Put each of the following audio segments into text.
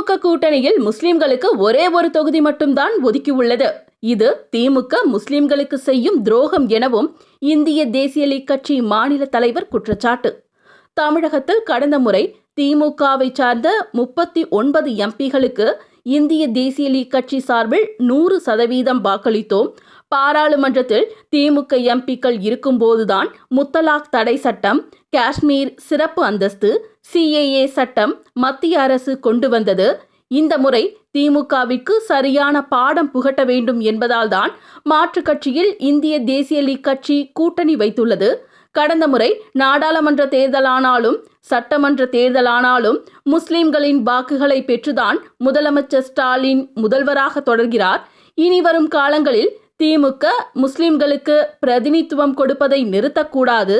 திமுக கூட்டணியில் முஸ்லிம்களுக்கு ஒரே ஒரு தொகுதி மட்டும்தான் ஒதுக்கியுள்ளது. இது திமுக முஸ்லிம்களுக்கு செய்யும் துரோகம் எனவும் இந்திய தேசிய லீக் கட்சி மாநில தலைவர் குற்றச்சாட்டு. தமிழகத்தில் கடந்த முறை திமுகவை சார்ந்த முப்பத்தி ஒன்பது எம்பிகளுக்கு இந்திய தேசிய லீக் கட்சி சார்பில் நூறு சதவீதம் வாக்களித்தோம். பாராளுமன்றத்தில் திமுக எம்பிக்கள் இருக்கும்போதுதான் முத்தலாக் தடை சட்டம் காஷ்மீர் சிறப்பு அந்தஸ்து சிஏஏ சட்டம் மத்திய அரசு கொண்டு வந்தது. இந்த முறை திமுகவிற்கு சரியான பாடம் புகட்ட வேண்டும் என்பதால்தான் மாற்றுக் கட்சியில் இந்திய தேசிய லீக் கட்சி கூட்டணி வைத்துள்ளது. கடந்த முறை நாடாளுமன்ற தேர்தலானாலும் சட்டமன்ற தேர்தலானாலும் முஸ்லிம்களின் வாக்குகளை பெற்றுதான் முதலமைச்சர் ஸ்டாலின் முதல்வராக தொடர்கிறார். இனி வரும் காலங்களில் திமுக முஸ்லிம்களுக்கு பிரதிநிதித்துவம் கொடுப்பதை நிறுத்தக்கூடாது.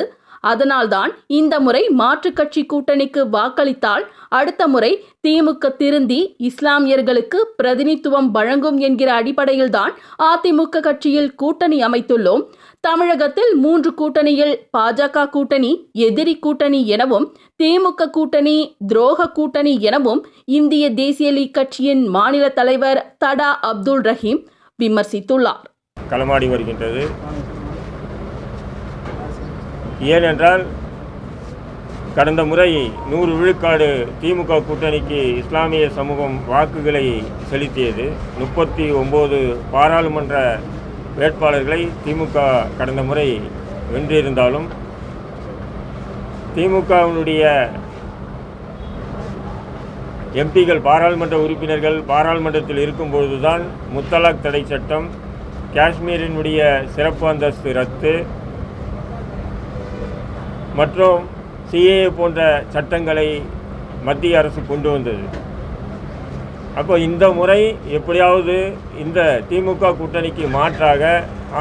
அதனால்தான் இந்த முறை மாற்றுக் கட்சி கூட்டணிக்கு வாக்களித்தால் அடுத்த முறை திமுக திருந்தி இஸ்லாமியர்களுக்கு பிரதிநிதித்துவம் வழங்கும் என்கிற அடிப்படையில்தான் அதிமுக கட்சியில் கூட்டணி அமைத்துள்ளோம். தமிழகத்தில் மூன்று கூட்டணியில் பாஜக கூட்டணி எதிரி கூட்டணி எனவும் திமுக கூட்டணி துரோக கூட்டணி எனவும் இந்திய தேசிய லீக் கட்சியின் மாநில தலைவர் தடா அப்துல் ரஹீம் விமர்சித்துள்ளார். களமாடி வருகின்றது. ஏனென்றால் கடந்த முறை நூறு விழுக்காடு திமுக கூட்டணிக்கு இஸ்லாமிய சமூகம் வாக்குகளை செலுத்தியது. முப்பத்தி ஒம்பது பாராளுமன்ற வேட்பாளர்களை திமுக கடந்த முறை வென்றிருந்தாலும் திமுகவினுடைய எம்பிகள் பாராளுமன்ற உறுப்பினர்கள் பாராளுமன்றத்தில் இருக்கும்பொழுதுதான் முத்தலாக் தடை சட்டம் காஷ்மீரினுடைய சிறப்பு அந்தஸ்து ரத்து. மற்றும் சிஏஏ போன்ற சட்டங்களை மத்திய அரசு கொண்டு வந்தது. அப்போ இந்த முறை எப்படியாவது இந்த திமுக கூட்டணிக்கு மாற்றாக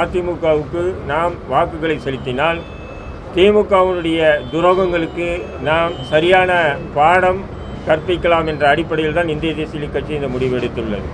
அதிமுகவுக்கு நாம் வாக்குகளை செலுத்தினால் திமுகவினுடைய துரோகங்களுக்கு நாம் சரியான பாடம் கற்பிக்கலாம் என்ற அடிப்படையில் தான் இந்திய தேசிய கட்சி இந்த முடிவு எடுத்துள்ளது.